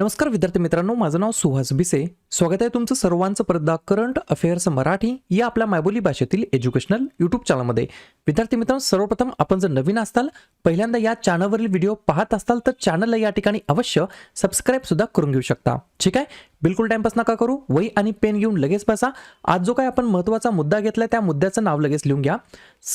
नमस्कार विद्यार्थी मित्रांनो माझं नाव सुहास बिसे स्वागत आहे तुमचं सर्वांचं परदा करंट अफेअर्स मराठी या आपल्या मायबोली भाषेतील एज्युकेशनल यूट्यूब चॅनलमध्ये. विद्यार्थी मित्रांनो सर्वप्रथम आपण जर नवीन असताल पहिल्यांदा या चॅनलवरील व्हिडिओ पाहत असाल तर चॅनलला या ठिकाणी अवश्य सबस्क्राईब सुद्धा करून घेऊ शकता. ठीक आहे? बिलकुल टाइमपास नका करू. वही आणि पेन घेऊन लगेच बसा. आज जो काय आपण महत्त्वाचा मुद्दा घेतलाय त्या मुद्द्याचं नाव लगेच लिहून घ्या.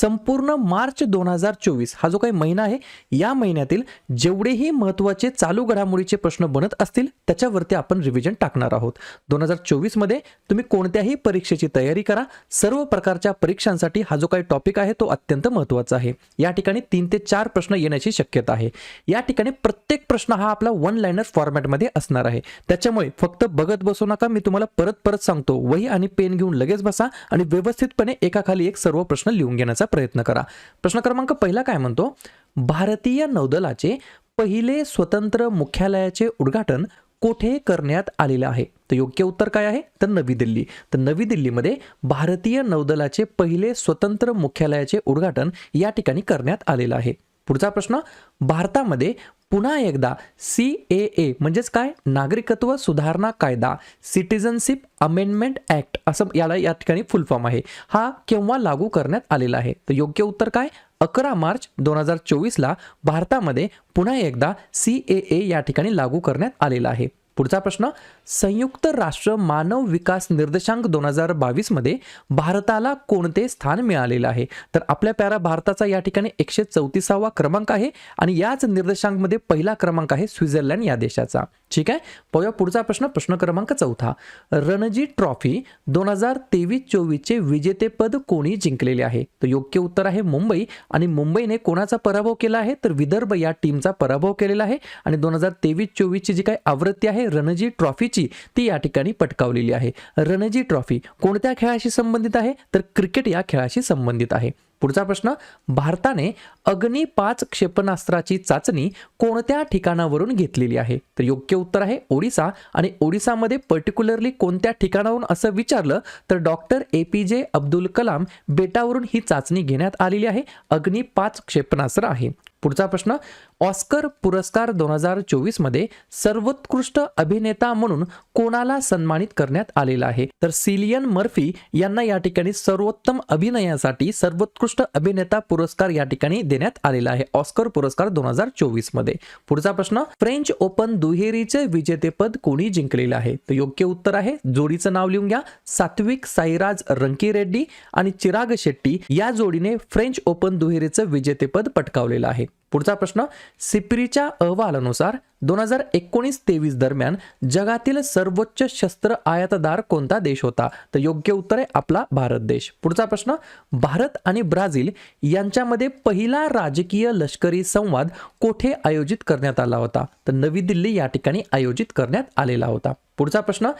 संपूर्ण मार्च दोन हजार चोवीस हा जो काही महिना आहे या महिन्यातील जेवढेही महत्त्वाचे चालू घडामोडीचे प्रश्न बनत असतील त्याच्यावरती आपण रिव्हिजन टाकणार आहोत. दोन हजार चोवीसमध्ये तुम्ही कोणत्याही परीक्षेची तयारी करा. सर्व प्रकारच्या परीक्षांसाठी हा जो काही टॉपिक आहे तो अत्यंत महत्त्वाचा आहे. या ठिकाणी तीन ते चार प्रश्न येण्याची शक्यता आहे. या ठिकाणी प्रत्येक प्रश्न हा आपला वन लायनर फॉर्मॅटमध्ये असणार आहे. त्याच्यामुळे फक्त बघत बसू नका मी तुम्हाला परत परत सांगतो. वही आणि पेन घेऊन लगेच बसा आणि व्यवस्थितपणे एकाखाली एक सर्व प्रश्न लिहून घेण्याचा प्रयत्न करा. प्रश्न क्रमांक पहिला काय म्हणतो? भारतीय नौदलाचे पहिले स्वतंत्र मुख्यालयाचे उद्घाटन कोठे करण्यात आलेलं आहे? तर योग्य उत्तर काय आहे? तर नवी दिल्ली. तर नवी दिल्लीमध्ये भारतीय नौदलाचे पहिले स्वतंत्र मुख्यालयाचे उद्घाटन या ठिकाणी करण्यात आलेलं आहे. पुढचा प्रश्न भारतामध्ये पुन्हा एकदा सी ए ए म्हणजेच काय? नागरिकत्व सुधारणा कायदा सिटिझनशिप अमेंडमेंट ॲक्ट असं याला या ठिकाणी फुल फॉर्म आहे. हा केव्हा लागू करण्यात आलेला आहे? तर योग्य उत्तर काय? अकरा मार्च दोन हजार चोवीसला भारतामध्ये पुन्हा एकदा सी ए ए या ठिकाणी लागू करण्यात आलेला आहे. पुढचा प्रश्न संयुक्त राष्ट्र मानव विकास निर्देशांक दोन हजार बावीसमध्ये भारताला कोणते स्थान मिळालेलं आहे? तर आपल्या प्यारा भारताचा या ठिकाणी एकशे चौतीसावा क्रमांक आहे आणि याच निर्देशांकमध्ये पहिला क्रमांक आहे स्वित्झर्लंड या देशाचा. ठीक आहे? पाहूया पुढचा प्रश्न प्रश्न क्रमांक चौथा. रणजी ट्रॉफी दोन हजार तेवीस चोवीसचे विजेतेपद कोणी जिंकलेले आहे? तर योग्य उत्तर आहे मुंबई आणि मुंबईने कोणाचा पराभव केला आहे? तर विदर्भ या टीमचा पराभव केलेला आहे आणि दोन हजार तेवीस चोवीसची जी काही आवृत्ती आहे रणजी ट्रॉफीची ती या ठिकाणी पटकावलेली आहे. रणजी ट्रॉफी कोणत्या खेळाशी संबंधित आहे? तर क्रिकेट या खेळाशी संबंधित आहे. पुढचा प्रश्न भारताने अग्नी पाच क्षेपणास्त्राची चाचणी कोणत्या ठिकाणावरून घेतलेली आहे? तर योग्य उत्तर आहे ओडिसा. आणि ओडिसामध्ये पर्टिक्युलरली कोणत्या ठिकाणावरून असं विचारलं तर डॉक्टर ए पी जे अब्दुल कलाम बेटावरून ही चाचणी घेण्यात आलेली आहे. अग्नी पाच क्षेपणास्त्र आहे. पुढचा प्रश्न ऑस्कर पुरस्कार दोन हजार चोवीसमध्ये सर्वोत्कृष्ट अभिनेता म्हणून कोणाला सन्मानित करण्यात आलेला आहे? तर सिलियन मर्फी यांना या ठिकाणी सर्वोत्तम अभिनयासाठी सर्वोत्कृष्ट अभिनेता पुरस्कार या ठिकाणी देण्यात आलेला आहे ऑस्कर पुरस्कार दोन हजार चोवीसमध्ये पुढचा प्रश्न फ्रेंच ओपन दुहेरीचे विजेतेपद कोणी जिंकलेलं आहे? तर योग्य उत्तर आहे जोडीचं नाव लिहून घ्या सात्विक साईराज रंकी रेड्डी आणि चिराग शेट्टी. या जोडीने फ्रेंच ओपन दुहेरीचं विजेतेपद पटकावलेलं आहे. पुढचा प्रश्न सिप्रीच्या अहवालानुसार दोन हजार एकोणीस तेवीस दरम्यान जगातील सर्वोच्च शस्त्र आयातदार कोणता देश होता? तर योग्य उत्तर आहे आपला भारत देश. पुढचा प्रश्न भारत आणि ब्राझील यांच्यामध्ये पहिला राजकीय लष्करी संवाद कोठे आयोजित करण्यात आला होता? तर नवी दिल्ली या ठिकाणी आयोजित करण्यात आलेला होता. पुढचा प्रश्न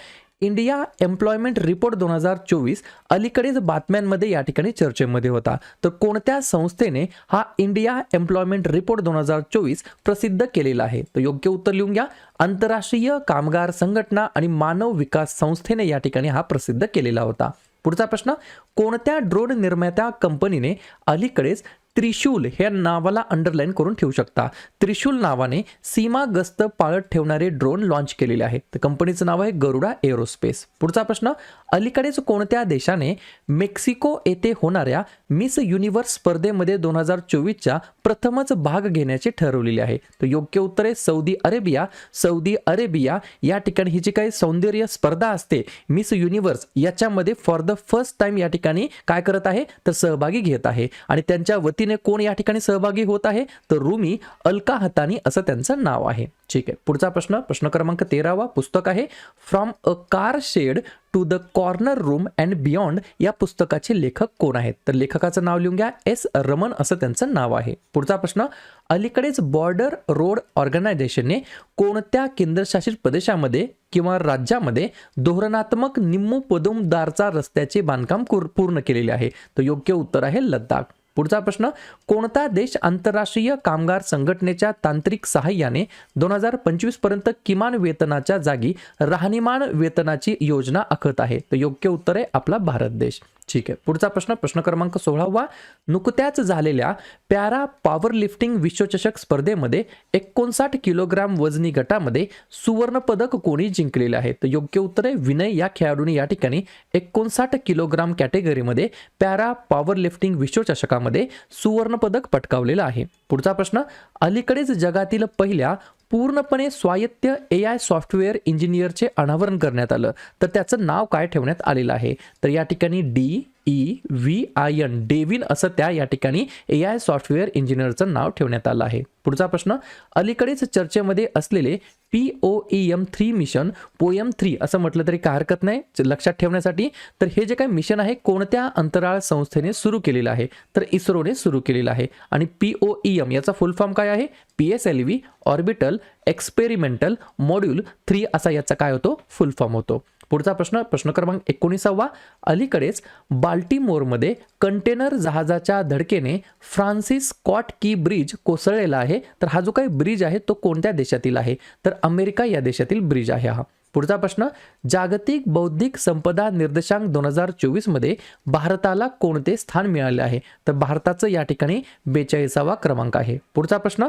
इंडिया एम्प्लॉयमेंट रिपोर्ट दोन हजार चोवीस अलीकडेच बातम्यांमध्ये या ठिकाणी चर्चेमध्ये होता. तर कोणत्या संस्थेने हा इंडिया एम्प्लॉयमेंट रिपोर्ट दोन हजार चोवीस प्रसिद्ध केलेला आहे? तर योग्य उत्तर लिहून घ्या. आंतरराष्ट्रीय कामगार संघटना आणि मानव विकास संस्थेने या ठिकाणी हा प्रसिद्ध केलेला होता. पुढचा प्रश्न कोणत्या ड्रोन निर्मात्या कंपनीने अलीकडेच त्रिशूल ह्या नावाला अंडरलाईन करून ठेवू शकता. त्रिशूल नावाने सीमा गस्त पाळत ठेवणारे ड्रोन लॉन्च केलेले आहे. तर कंपनीचं नाव आहे गरुडा एरोस्पेस पुढचा प्रश्न अलीकडेच कोणत्या देशाने मेक्सिको येथे होणाऱ्या मिस युनिव्हर्स स्पर्धेमध्ये दोन हजार चोवीसच्या प्रथमच भाग घेण्याचे ठरवलेले आहे. तर योग्य उत्तर आहे सौदी अरेबिया सौदी अरेबिया या ठिकाणी ही जी काही सौंदर्य स्पर्धा असते मिस युनिव्हर्स याच्यामध्ये फॉर द फर्स्ट टाइम या ठिकाणी काय करत आहे? तर सहभागी घेत आहे. आणि त्यांच्या वतीने कोण या ठिकाणी सहभागी होत आहे? तर रुमी अलका हतानी असं त्यांचं नाव आहे. ठीक आहे. पुढचा प्रश्न प्रश्न क्रमांक तेरावा पुस्तक आहे. From a car shed to the corner room and beyond या पुस्तकाचे लेखक कोण आहेत? तर लेखकाचं नाव लिहून घ्या. एस. रमन असं त्यांचं नाव आहे. पुढचा प्रश्न अलीकडेच बॉर्डर रोड ऑर्गनायझेशनने कोणत्या केंद्रशासित प्रदेशामध्ये किंवा राज्यामध्ये धोरणात्मक निम्मू पदुमदारचा रस्त्याचे बांधकाम पूर्ण केलेले आहे? तर योग्य उत्तर आहे लद्दाख. पुढचा प्रश्न कोणता देश आंतरराष्ट्रीय कामगार संघटनेच्या तांत्रिक सहाय्याने दोन हजार पंचवीसपर्यंत किमान वेतनाच्या जागी राहणीमान वेतनाची योजना आखत आहे? तर योग्य उत्तर आहे आपला भारत देश. ठीक आहे. पुढचा प्रश्न प्रश्न क्रमांक सोळावा. नुकत्याच झालेल्या पॅरा पॉवर लिफ्टिंग विश्वचषक स्पर्धेमध्ये एकोणसाठ किलोग्राम वजनी गटामध्ये सुवर्ण पदक कोणी जिंकलेले आहे? तर योग्य उत्तर आहे विनय या खेळाडूने या ठिकाणी एकोणसाठ किलोग्राम कॅटेगरीमध्ये पॅरा पॉवर लिफ्टिंग विश्वचषकामध्ये सुवर्ण पदक पटकावलेलं आहे. पुढचा प्रश्न अलीकडेच जगातील पहिल्या पूर्णपणे स्वायत्त ए आय सॉफ्टवेअर इंजिनियरचे अनावरण करण्यात आलं. तर त्याचं नाव काय ठेवण्यात आलेलं आहे? तर या ठिकाणी D E V I N Devin असं त्या या ठिकाणी ए आय सॉफ्टवेअर इंजिनियरचं नाव ठेवण्यात आलं आहे. पुढचा प्रश्न अलीकडेच चर्चेमध्ये असलेले P O E M three mission POEM three असं म्हटलं तरी काय हरकत नाही. लक्षात ठेवण्यासाठी तर हे जे काही मिशन आहे कोणत्या अंतराळ संस्थेने सुरू केलेलं आहे? तर इस्रोने सुरू केलेलं आहे. आणि पी ओ ई एम याचा फुल फॉर्म काय आहे? P S L V orbital experimental module three असा याचा काय होतो? फुल फॉर्म होतो. पुढचा प्रश्न प्रश्न क्रमांक एकोणीसावा. अलीकडेच बाल्टीमोरमध्ये कंटेनर जहाजाच्या धडकेने फ्रान्सिस स्कॉट की ब्रिज कोसळलेला आहे. तर हा जो काही ब्रिज आहे तो कोणत्या देशातील आहे? तर अमेरिका या देशातील ब्रिज आहे हा. पुढचा प्रश्न जागतिक बौद्धिक संपदा निर्देशांक दोन हजार चोवीसमध्ये भारताला कोणते स्थान मिळाले आहे? तर भारताचं या ठिकाणी बेचाळीसावा क्रमांक आहे. पुढचा प्रश्न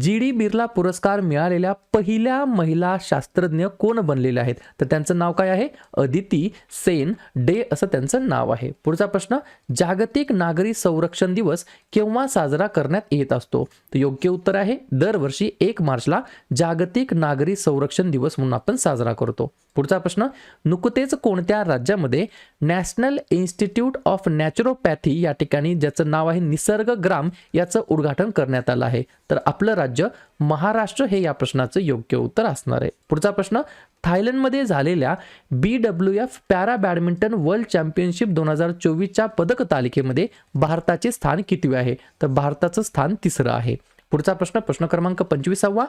जी डी बिर्ला पुरस्कार मिळालेल्या पहिल्या महिला शास्त्रज्ञ कोण बनलेले आहेत? तर त्यांचं नाव काय आहे? अदिती सेन डे असं त्यांचं नाव आहे. पुढचा प्रश्न जागतिक नागरी संरक्षण दिवस केव्हा साजरा करण्यात येत असतो? तर योग्य उत्तर आहे दरवर्षी एक मार्चला जागतिक नागरी संरक्षण दिवस म्हणून आपण साजरा करतो पुढचा प्रश्न नुकतेच कोणत्या राज्यामध्ये नॅशनल इन्स्टिट्यूट ऑफ नॅचरोपॅथी या ठिकाणी ज्याचं नाव आहे निसर्ग ग्राम याचं उद्घाटन करण्यात आलं आहे? तर आपलं राज्य महाराष्ट्र हे या प्रश्नाचं योग्य उत्तर असणार आहे. पुढचा प्रश्न थायलंडमध्ये झालेल्या B W F para badminton world championship दोन हजार चोवीसच्या पदक तालिकेमध्ये भारताचे स्थान कितवे आहे? तर भारताचं स्थान तिसरं आहे. पुढचा प्रश्न प्रश्न क्रमांक पंचवीसावा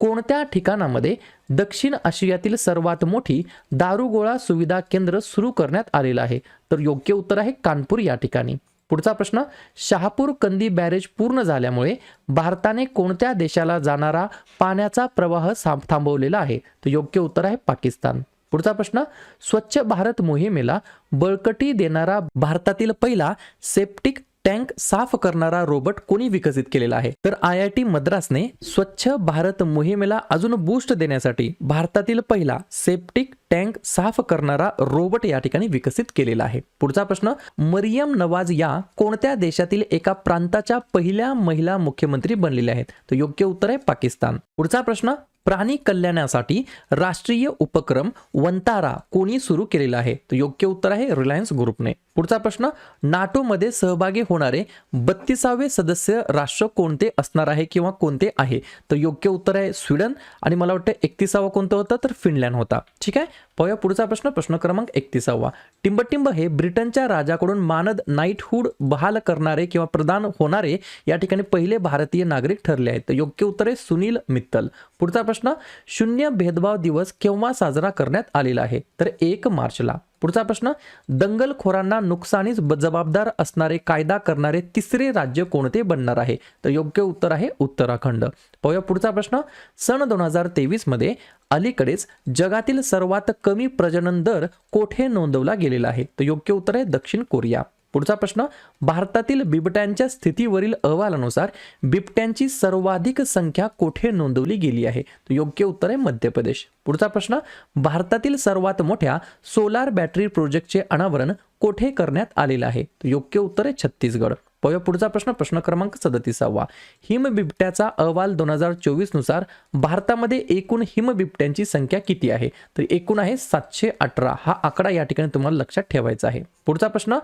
कोणत्या ठिकाणामध्ये दक्षिण आशियातील सर्वात मोठी दारुगोळा सुविधा केंद्र सुरू करण्यात आलेलं आहे? तर योग्य उत्तर आहे कानपूर या ठिकाणी. पुढचा प्रश्न शहापूर कंदी बॅरेज पूर्ण झाल्यामुळे भारताने कोणत्या देशाला जाणारा पाण्याचा प्रवाह थांबवलेला आहे? तर योग्य उत्तर आहे पाकिस्तान. पुढचा प्रश्न स्वच्छ भारत मोहिमेला बळकटी देणारा भारतातील पहिला सेप्टिक टँक साफ करणारा रोबोट कोणी विकसित केलेला आहे? तर आय आय टी मद्रासने स्वच्छ भारत मोहिमेला अजून बूस्ट देण्यासाठी भारतातील पहिला सेप्टिक टँक साफ करणारा रोबोट या ठिकाणी विकसित केलेला आहे. पुढचा प्रश्न मरियम नवाज या कोणत्या देशातील एका प्रांताच्या पहिल्या महिला मुख्यमंत्री बनलेल्या आहेत? तर योग्य उत्तर आहे पाकिस्तान. पुढचा प्रश्न प्राणी कल्याणासाठी राष्ट्रीय उपक्रम वंतारा कोणी सुरू केलेला आहे? तर योग्य उत्तर आहे रिलायन्स ग्रुपने पुढचा प्रश्न नाटोमध्ये सहभागी होणारे बत्तीसावे सदस्य राष्ट्र कोणते असणार आहे किंवा कोणते आहे? तर योग्य उत्तर आहे स्वीडन आणि मला वाटतं एकतीसावा कोणतं होतं तर फिनलँड होता. ठीक आहे? पाहूया पुढचा प्रश्न प्रश्न क्रमांक एकतीसावा. टिंबटिंब हे ब्रिटनच्या राजाकडून मानद नाईटहूड बहाल करणारे किंवा प्रदान होणारे या ठिकाणी पहिले भारतीय नागरिक ठरले आहेत. तर योग्य उत्तर आहे सुनील मित्तल. पुढचा प्रश्न शून्य भेदभाव दिवस केव्हा साजरा करण्यात आलेला आहे? तर एक मार्चला. पुढचा प्रश्न दंगलखोरांना नुकसानीस ब- जबाबदार असणारे कायदा करणारे तिसरे राज्य कोणते बनणार आहे? तर योग्य उत्तर आहे उत्तराखंड. पाहूया पुढचा प्रश्न. सन दोन हजार तेवीसमध्ये अलीकडेच जगातील सर्वात कमी प्रजनन दर कोठे नोंदवला गेलेला आहे? तर योग्य उत्तर आहे दक्षिण कोरिया. पुढचा प्रश्न भारतातील बिबट्यांच्या स्थितीवरील अहवालानुसार बिबट्यांची सर्वाधिक संख्या कोठे नोंदवली गेली आहे? योग्य उत्तर आहे मध्य प्रदेश. पुढचा प्रश्न भारतातील सर्वात मोठ्या सोलार बॅटरी प्रोजेक्टचे अनावरण कोठे करण्यात आलेलं आहे? योग्य उत्तर आहे छत्तीसगड. पाहूया पुढचा प्रश्न प्रश्न क्रमांक सदतीसावा. हिमबिबट्याचा अहवाल दोन हजार चोवीसनुसार भारतामध्ये एकूण हिमबिबट्यांची संख्या किती आहे? तर एकूण आहे सातशे अठरा. हा आकडा या ठिकाणी तुम्हाला लक्षात ठेवायचा आहे. पुढचा प्रश्न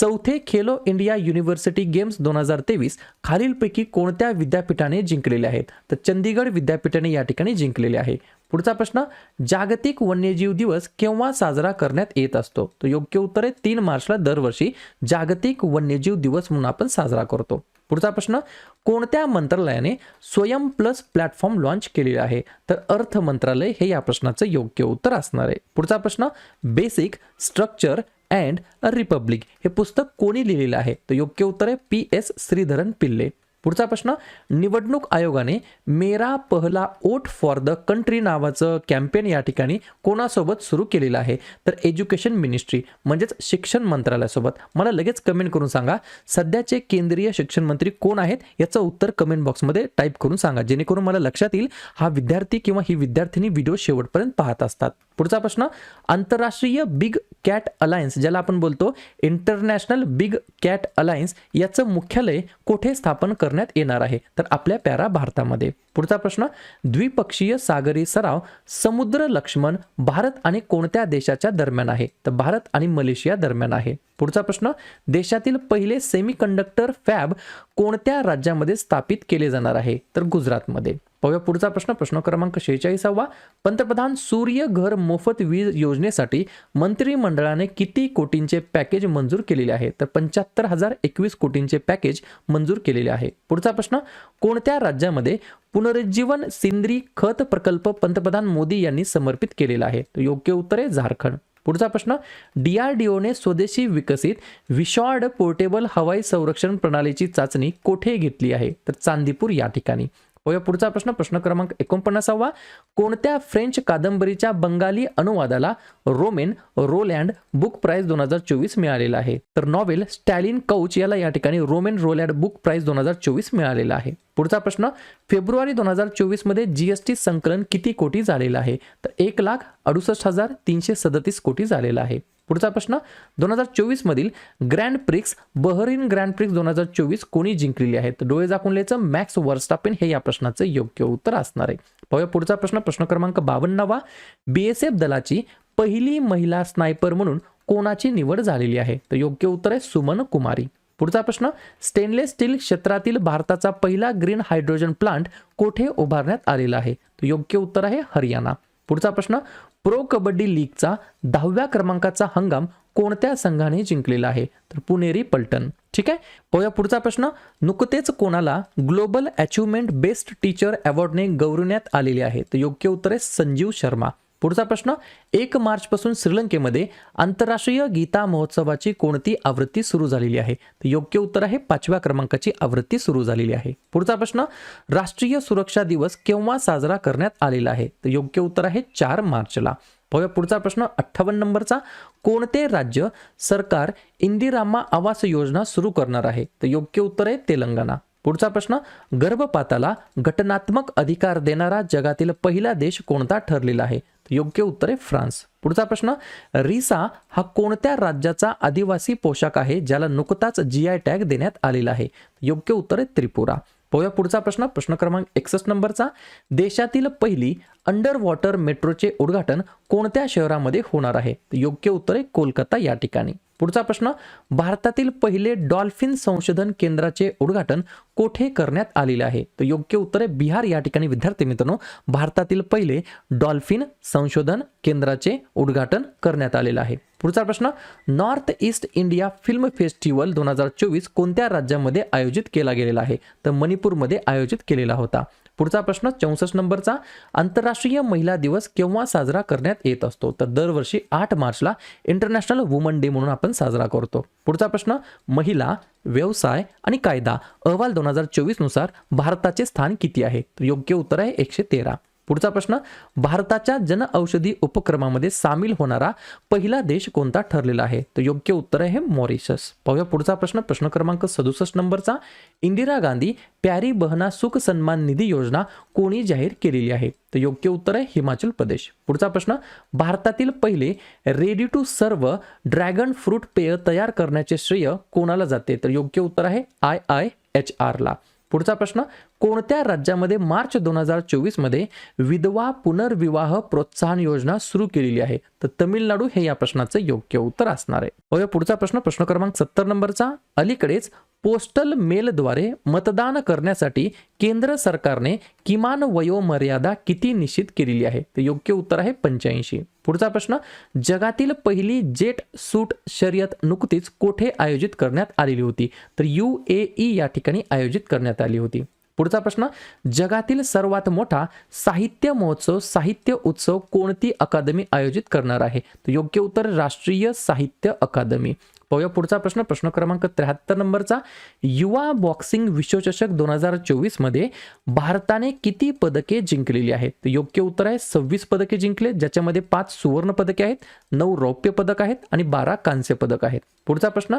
चौथे खेलो इंडिया युनिव्हर्सिटी गेम्स दोन हजार तेवीस खालीलपैकी कोणत्या विद्यापीठाने जिंकलेले आहेत? तर चंदीगड विद्यापीठाने या ठिकाणी जिंकलेले आहे. पुढचा प्रश्न जागतिक वन्यजीव दिवस केव्हा साजरा करण्यात येत असतो? तर योग्य उत्तर आहे तीन मार्चला दरवर्षी जागतिक वन्यजीव दिवस म्हणून आपण साजरा करतो. पुढचा प्रश्न कोणत्या मंत्रालयाने स्वयं प्लस प्लॅटफॉर्म लॉन्च केलेला आहे? तर अर्थ मंत्रालय हे या प्रश्नाचं योग्य उत्तर असणार आहे. पुढचा प्रश्न basic structure and a republic. हे पुस्तक कोणी लिहिलेलं आहे? तर योग्य उत्तर आहे पी एस श्रीधरन पिल्ले. पुढचा प्रश्न निवडणूक आयोगाने Mera Pehla vote for the country नावाचं कॅम्पेन या ठिकाणी कोणासोबत सुरू केलेलं आहे? तर एज्युकेशन मिनिस्ट्री म्हणजेच शिक्षण मंत्रालयासोबत. मला लगेच कमेंट करून सांगा सध्याचे केंद्रीय शिक्षण मंत्री कोण आहेत? याचं उत्तर कमेंट बॉक्समध्ये टाईप करून सांगा जेणेकरून मला लक्षात येईल हा विद्यार्थी किंवा ही विद्यार्थिनी व्हिडिओ शेवटपर्यंत पाहत असतात. पुढचा प्रश्न आंतरराष्ट्रीय बिग कॅट अलायन्स ज्याला आपण बोलतो इंटरनॅशनल बिग कॅट अलायन्स याचं मुख्यालय कोठे स्थापन करण्यात येणार आहे? तर आपल्या प्यारा भारतामध्ये. पुढचा प्रश्न द्विपक्षीय सागरी सराव समुद्र लक्ष्मण भारत आणि कोणत्या देशाच्या दरम्यान आहे? तर भारत आणि मलेशिया दरम्यान आहे. पुढचा प्रश्न देशातील पहिले सेमीकंडक्टर फॅब कोणत्या राज्यामध्ये स्थापित केले जाणार आहे? तर गुजरातमध्ये. पाहूया पुढचा प्रश्न. प्रश्न क्रमांक शेहेचाळीसावा. पंतप्रधान सूर्य घर मोफत वीज योजनेसाठी मंत्रिमंडळाने किती कोटींचे पॅकेज मंजूर केलेले आहे? तर पंच्याहत्तर हजार एकवीस कोटींचे पॅकेज मंजूर केलेले आहे. पुढचा प्रश्न कोणत्या राज्यामध्ये पुनरुज्जीवन सेंद्रिय खत प्रकल्प पंतप्रधान मोदी यांनी समर्पित केलेला आहे? तर योग्य उत्तर आहे झारखंड. पुढचा प्रश्न डीआरडीओने स्वदेशी विकसित विशॉर्ड पोर्टेबल हवाई संरक्षण प्रणालीची चाचणी कोठे घेतली आहे? तर चांदीपूर या ठिकाणी. होया पुढचा प्रश्न. प्रश्न क्रमांक एकोणपन्नासावा. कोणत्या फ्रेंच कादंबरीच्या बंगाली अनुवादाला रोमेन रोलँड बुक प्राइज दोन हजार चोवीस मिळालेला आहे? तर नॉवेल स्टॅलिन कौच याला या ठिकाणी रोमेन रोलँड बुक प्राइज दोन हजार चोवीस मिळालेला आहे. पुढचा प्रश्न फेब्रुवारी दोन हजार चोवीसमध्ये जीएसटी संकलन किती कोटी झालेलं आहे? तर एक लाख अडुसष्ट हजार तीनशे सदतीस कोटी झालेला आहे. पुढचा प्रश्न दोन हजार चोवीस मधील grand prix Bahrain grand prix दोन हजार चोवीस कोणी जिंकलेली आहेत डोळे झाकूनलेचं मॅक्स वर्स्टापेन हे या प्रश्नाचं योग्य उत्तर असणार आहे. पाहूया पुढचा प्रश्न प्रश्न क्रमांक बावन्नावा. बीएसएफ दलाची पहिली महिला स्नायपर म्हणून कोणाची निवड झालेली आहे? तर योग्य उत्तर आहे सुमन कुमारी. पुढचा प्रश्न स्टेनलेस स्टील क्षेत्रातील भारताचा पहिला ग्रीन हायड्रोजन प्लांट कोठे उभारण्यात आलेला आहे? तर योग्य उत्तर आहे हरियाणा. पुढचा प्रश्न प्रो कबड्डी लीगचा दहाव्या क्रमांकाचा हंगाम कोणत्या संघाने जिंकलेला आहे? तर पुणेरी पलटण. ठीक आहे? पाहूया पुढचा प्रश्न. नुकतेच कोणाला ग्लोबल अचिव्हमेंट बेस्ट टीचर अवॉर्डने गौरवण्यात आलेले आहे? तर योग्य उत्तर आहे संजीव शर्मा. पुढचा प्रश्न एक मार्चपासून श्रीलंकेमध्ये आंतरराष्ट्रीय गीता महोत्सवाची कोणती आवृत्ती सुरू झालेली आहे? तर योग्य उत्तर आहे पाचव्या क्रमांकाची आवृत्ती सुरू झालेली आहे. पुढचा प्रश्न राष्ट्रीय सुरक्षा दिवस केव्हा साजरा करण्यात आलेला आहे? तर योग्य उत्तर आहे चार मार्चला. पाहूया पुढचा प्रश्न अठ्ठावन्न नंबरचा कोणते राज्य सरकार इंदिरामा आवास योजना सुरू करणार आहे? तर योग्य उत्तर आहे तेलंगणा. पुढचा प्रश्न गर्भपाताला घटनात्मक अधिकार देणारा जगातील पहिला देश कोणता ठरलेला आहे? योग्य उत्तर आहे फ्रान्स. पुढचा प्रश्न रिसा हा कोणत्या राज्याचा आदिवासी पोशाख आहे ज्याला नुकताच जी आय टॅग देण्यात आलेला आहे? योग्य उत्तर आहे त्रिपुरा. पाहूया पुढचा प्रश्न प्रश्न क्रमांक एकसष्ट नंबरचा. देशातील पहिली अंडर वॉटर मेट्रोचे उद्घाटन कोणत्या शहरामध्ये होणार आहे? योग्य उत्तर आहे कोलकाता या ठिकाणी. पुढचा प्रश्न भारतातील पहिले डॉल्फिन संशोधन केंद्राचे उद्घाटन कोठे करण्यात आलेले आहे? तर योग्य उत्तर आहे बिहार या ठिकाणी विद्यार्थी मित्रांनो भारतातील पहिले डॉल्फिन संशोधन केंद्राचे उद्घाटन करण्यात आलेलं आहे. पुढचा प्रश्न north east India film festival दोन हजार चोवीस कोणत्या राज्यामध्ये आयोजित केला गेलेला आहे? तर मणिपूरमध्ये आयोजित केलेला होता. पुढचा प्रश्न चौसष्ट नंबरचा आंतरराष्ट्रीय महिला दिवस केव्हा साजरा करण्यात येत असतो? तर दरवर्षी आठ मार्चला इंटरनॅशनल वुमन डे म्हणून आपण साजरा करतो. पुढचा प्रश्न महिला व्यवसाय आणि कायदा अहवाल दोन हजार चोवीसनुसार भारताचे स्थान किती आहे? तर योग्य उत्तर आहे एकशे तेरा. पुढचा प्रश्न भारताच्या जनऔषधी उपक्रमामध्ये सामील होणारा पहिला देश कोणता ठरलेला आहे? तर योग्य उत्तर आहे मॉरिशस. पाहूया पुढचा प्रश्न प्रश्न क्रमांक सदुसष्ट नंबरचा. इंदिरा गांधी प्यारी बहना सुख सन्मान निधी योजना कोणी जाहीर केलेली आहे? तर योग्य उत्तर आहे हिमाचल प्रदेश. पुढचा प्रश्न भारतातील पहिले ready to serve dragon fruit पेय तयार करण्याचे श्रेय कोणाला जाते? तर योग्य उत्तर आहे आय आय एच आरला पुढचा प्रश्न कोणत्या राज्यामध्ये मार्च दोन हजार चोवीसमध्ये विधवा पुनर्विवाह प्रोत्साहन योजना सुरू केलेली आहे? तर तमिळनाडू हे या प्रश्नाचं योग्य उत्तर असणार आहे. पुढचा प्रश्न प्रश्न क्रमांक सत्तर नंबरचा. अलीकडेच पोस्टल मेलद्वारे मतदान करण्यासाठी केंद्र सरकारने किमान वयोमर्यादा किती निश्चित केलेली आहे? तर योग्य उत्तर आहे पंच्याऐंशी. पुढचा प्रश्न जगातील पहिली जेट सूट शर्यत नुकतीच कोठे आयोजित करण्यात आलेली होती? तर यू ए ई या ठिकाणी आयोजित करण्यात आली होती. पुढचा प्रश्न जगातील सर्वात मोठा साहित्य महोत्सव साहित्य उत्सव कोणती अकादमी आयोजित करणार आहे? तर योग्य उत्तर राष्ट्रीय साहित्य अकादमी. पाहूया पुढचा प्रश्न. प्रश्न क्रमांक त्र्याहत्तर नंबरचा. युवा बॉक्सिंग विश्वचषक दोन हजार चोवीसमध्ये भारताने किती पदके जिंकलेली आहेत? योग्य उत्तर आहे सव्वीस पदके जिंकले ज्याच्यामध्ये पाच सुवर्ण पदके आहेत नऊ रौप्य पदक आहेत आणि बारा कांस्य पदक आहेत. पुढचा प्रश्न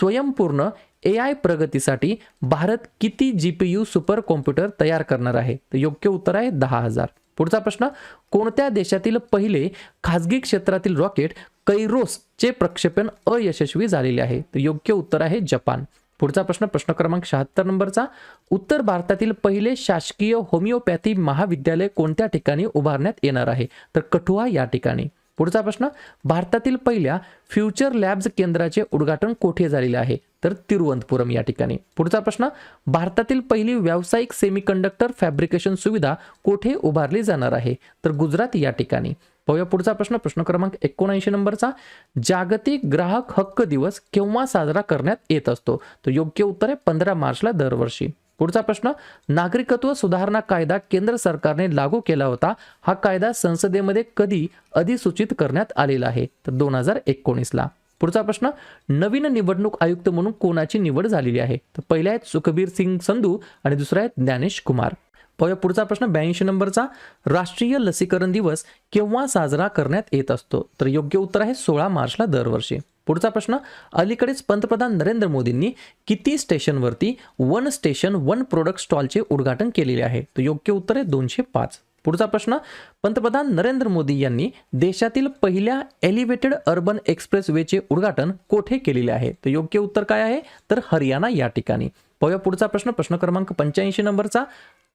स्वयंपूर्ण ए आय प्रगतीसाठी भारत किती G P U super computer तयार करणार आहे? तर योग्य उत्तर आहे दहा हजार. पुढचा प्रश्न कोणत्या देशातील पहिले खाजगी क्षेत्रातील रॉकेट कैरोसचे प्रक्षेपण अयशस्वी झालेले आहे? तर योग्य उत्तर आहे जपान. पुढचा प्रश्न प्रश्न क्रमांक शहात्तर नंबरचा. उत्तर भारतातील पहिले शासकीय होमिओपॅथी महाविद्यालय कोणत्या ठिकाणी उभारण्यात येणार आहे? तर कठुआ या ठिकाणी. पुढचा प्रश्न भारतातील पहिल्या फ्युचर लॅब्स केंद्राचे उद्घाटन कोठे झालेले आहे? तर तिरुवनंतपुरम या ठिकाणी. पुढचा प्रश्न भारतातील पहिली व्यावसायिक सेमीकंडक्टर फॅब्रिकेशन सुविधा कोठे उभारली जाणार आहे? तर गुजरात या ठिकाणी. पाहूया पुढचा प्रश्न प्रश्न क्रमांक एकोणऐंशी नंबरचा. जागतिक ग्राहक हक्क दिवस केव्हा साजरा करण्यात येत असतो? तर योग्य उत्तर आहे पंधरा मार्चला दरवर्षी. पुढचा प्रश्न नागरिकत्व सुधारणा कायदा केंद्र सरकारने लागू केला होता. हा कायदा संसदेमध्ये कधी अधिसूचित करण्यात आलेला आहे? तर दोन हजार एकोणीसला. पुढचा प्रश्न नवीन निवडणूक आयुक्त म्हणून कोणाची निवड झालेली आहे? तर पहिले आहेत सुखबीर सिंग संधू आणि दुसरा आहे ज्ञानेश कुमार. पाहूया पुढचा प्रश्न ब्याऐंशी नंबरचा. राष्ट्रीय लसीकरण दिवस केव्हा साजरा करण्यात येत असतो? तर योग्य उत्तर आहे सोळा मार्चला दरवर्षी. पुढचा प्रश्न अलीकडेच पंतप्रधान नरेंद्र मोदींनी किती स्टेशनवरती वन स्टेशन वन प्रोडक्ट स्टॉलचे उद्घाटन केलेले आहे? तर योग्य उत्तर आहे दोनशे पाच. पुढचा प्रश्न पंतप्रधान नरेंद्र मोदी यांनी देशातील पहिल्या एलिव्हेटेड अर्बन एक्सप्रेस वेचे उद्घाटन कोठे केलेले आहे? तर योग्य उत्तर काय आहे? तर हरियाणा या ठिकाणी. पाहूया पुढचा प्रश्न प्रश्न क्रमांक पंच्याऐंशी नंबरचा.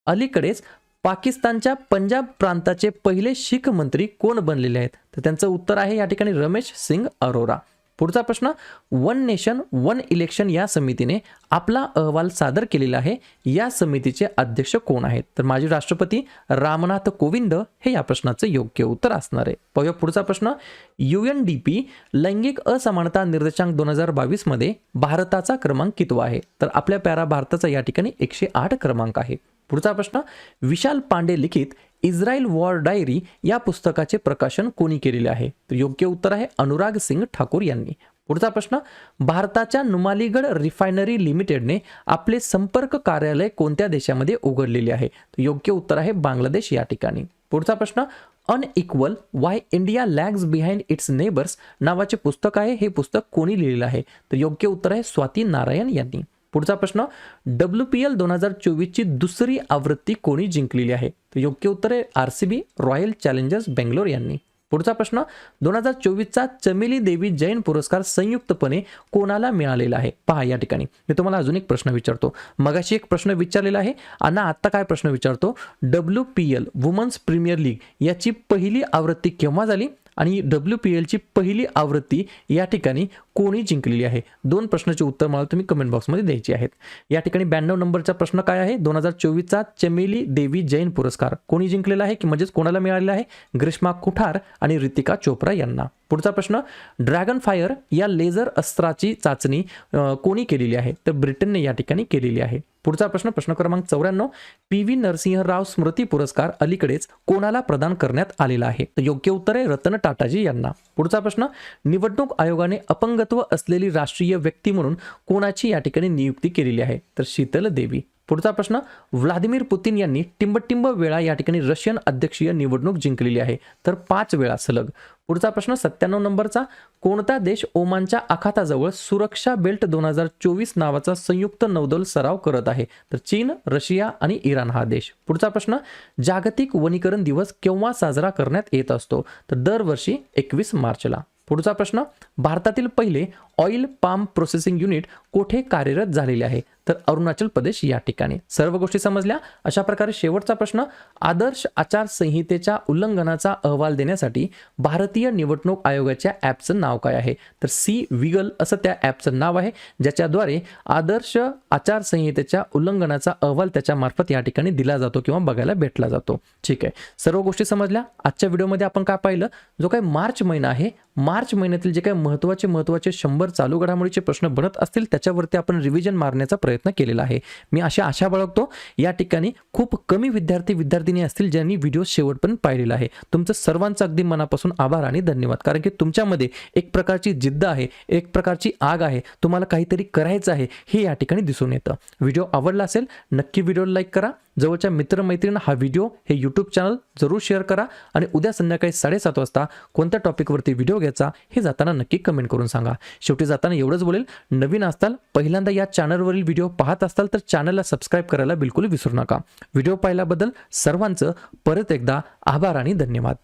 अलीकडेच पाकिस्तानच्या पंजाब प्रांताचे पहिले शीख मंत्री कोण बनलेले आहेत? तर त्यांचं उत्तर आहे या ठिकाणी रमेश सिंग अरोरा. पुढचा प्रश्न वन नेशन वन इलेक्शन या समितीने आपला अहवाल सादर केलेला आहे. या समितीचे अध्यक्ष कोण आहेत? तर माजी राष्ट्रपती रामनाथ कोविंद हे या प्रश्नाचं योग्य उत्तर असणार आहे. पाहूया पुढचा प्रश्न. यू एन डी पी लैंगिक असमानता निर्देशांक दोन हजार बावीसमध्ये भारताचा क्रमांक कितवा आहे? तर आपल्या प्यारा भारताचा या ठिकाणी एकशे आठ क्रमांक आहे. पुढचा प्रश्न. विशाल पांडे लिखित इस्रायल वॉर डायरी या पुस्तकाचे प्रकाशन कोणी केलेले आहे? तर योग्य उत्तर आहे अनुराग सिंग ठाकूर यांनी. पुढचा प्रश्न भारताच्या नुमालीगड रिफायनरी लिमिटेडने आपले संपर्क कार्यालय कोणत्या देशामध्ये उघडलेले आहे? तर योग्य उत्तर आहे बांगलादेश या ठिकाणी. पुढचा प्रश्न unequal why India lags behind its neighbours नावाचे पुस्तक आहे हे पुस्तक कोणी लिहिलेलं आहे? तर योग्य उत्तर आहे स्वाती नारायण यांनी. पुढचा प्रश्न डब्ल्यू पी एल दोन हजार चोवीसची दुसरी आवृत्ती कोणी जिंकलेली आहे? तर योग्य उत्तर आहे R C B royal challengers Bangalore यांनी. पुढचा प्रश्न दोन हजार चोवीसचा चमेली देवी जैन पुरस्कार संयुक्तपणे कोणाला मिळालेला आहे? पहा या ठिकाणी. मी तुम्हाला अजून एक प्रश्न विचारतो. मगाशी एक प्रश्न विचारलेला आहे आणि आत्ता काय प्रश्न विचारतो? W P L women's premier league याची पहिली आवृत्ती केव्हा झाली? आणि डब्ल्यू पी एलची पहिली आवृत्ती या ठिकाणी कोणी जिंकलेली आहे? दोन प्रश्नाचे उत्तर मला तुम्ही कमेंट बॉक्समध्ये द्यायची आहेत. या ठिकाणी ब्याण्णव नंबरचा प्रश्न काय आहे? दोन हजार चोवीसचा चमेली देवी जैन पुरस्कार कोणी जिंकलेला आहे की म्हणजेच कोणाला मिळालेला आहे? ग्रीष्मा कुठार आणि रितिका चोप्रा यांना. पुढचा प्रश्न ड्रॅगन फायर या लेझर अस्त्राची चाचणी कोणी केलेली आहे? तर ब्रिटनने या ठिकाणी केलेली आहे. पुढचा प्रश्न प्रश्न क्रमांक चौऱ्याण्णव. पी व्ही नरसिंहराव स्मृती पुरस्कार अलीकडेच कोणाला प्रदान करण्यात आलेला आहे? तर योग्य उत्तर आहे रतन टाटाजी यांना. पुढचा प्रश्न निवडणूक आयोगाने अपंगत्व असलेली राष्ट्रीय व्यक्ती म्हणून कोणाची या ठिकाणी नियुक्ती केलेली आहे? तर शीतल देवी. पुढचा प्रश्न व्लादिमीर पुतीन यांनी टिंबटिंब वेळा या ठिकाणी रशियन अध्यक्षीय निवडणूक जिंकलेली आहे. तर पाच वेळा सलग. पुढचा प्रश्न सत्त्याण्णव नंबरचा कोणता देश ओमानच्या आखाताजवळ सुरक्षा बेल्ट दोन हजार चोवीस नावाचा संयुक्त नौदल सराव करत आहे? तर चीन रशिया आणि इराण हा देश. पुढचा प्रश्न जागतिक वनीकरण दिवस केव्हा साजरा करण्यात येत असतो? तर दरवर्षी एकवीस मार्चला. पुढचा प्रश्न भारतातील पहिले ऑइल पाम प्रोसेसिंग युनिट कोठे कार्यरत झालेले आहे? तर अरुणाचल प्रदेश या ठिकाणी. सर्व गोष्टी समजल्या? अशा प्रकारे शेवटचा प्रश्न आदर्श आचारसंहितेच्या उल्लंघनाचा अहवाल देण्यासाठी भारतीय निवडणूक आयोगाच्या ॲपचं नाव काय आहे? तर सी विगल असं त्या ॲपचं नाव आहे ज्याच्याद्वारे आदर्श आचारसंहितेच्या उल्लंघनाचा अहवाल त्याच्यामार्फत या ठिकाणी दिला जातो किंवा बघायला भेटला जातो. ठीक आहे. सर्व गोष्टी समजल्या? आजच्या व्हिडिओमध्ये आपण काय पाहिलं? जो काही मार्च महिना आहे मार्च महिन्यातील जे काही महत्त्वाचे महत्त्वाचे शंभर चालू घडामोडीचे प्रश्न बनत असतील त्याच्यावरती आपण रिव्हिजन मारण्याचा प्रयत्न प्रयत्न केलेला आहे. मी अशा आशा बाळगतो या ठिकाणी खूप कमी विद्यार्थी विद्यार्थिनी असतील ज्यांनी व्हिडिओ शेवटपर्यंत पाहिलेला आहे. तुमचं सर्वांचं अगदी मनापासून आभार आणि धन्यवाद. कारण की तुमच्यामध्ये एक प्रकारची जिद्द आहे एक प्रकारची आग आहे. तुम्हाला काहीतरी करायचं आहे हे या ठिकाणी दिसून येतं. व्हिडिओ आवडला असेल नक्की व्हिडिओला लाईक करा. जवळच्या मित्रमैत्रिणी हा व्हिडिओ हे यूट्यूब चॅनल जरूर शेअर करा आणि उद्या संध्याकाळी साडेसात वाजता कोणत्या टॉपिकवरती व्हिडिओ घ्यायचा हे जाताना नक्की कमेंट करून सांगा. शेवटी जाताना एवढंच बोलेल नवीन असताल पहिल्यांदा या चॅनलवरील व्हिडिओ पाहत असताल तर चॅनलला सबस्क्राईब करायला बिलकुल विसरू नका. व्हिडिओ पाहिल्याबद्दल सर्वांचं परत एकदा आभार आणि धन्यवाद.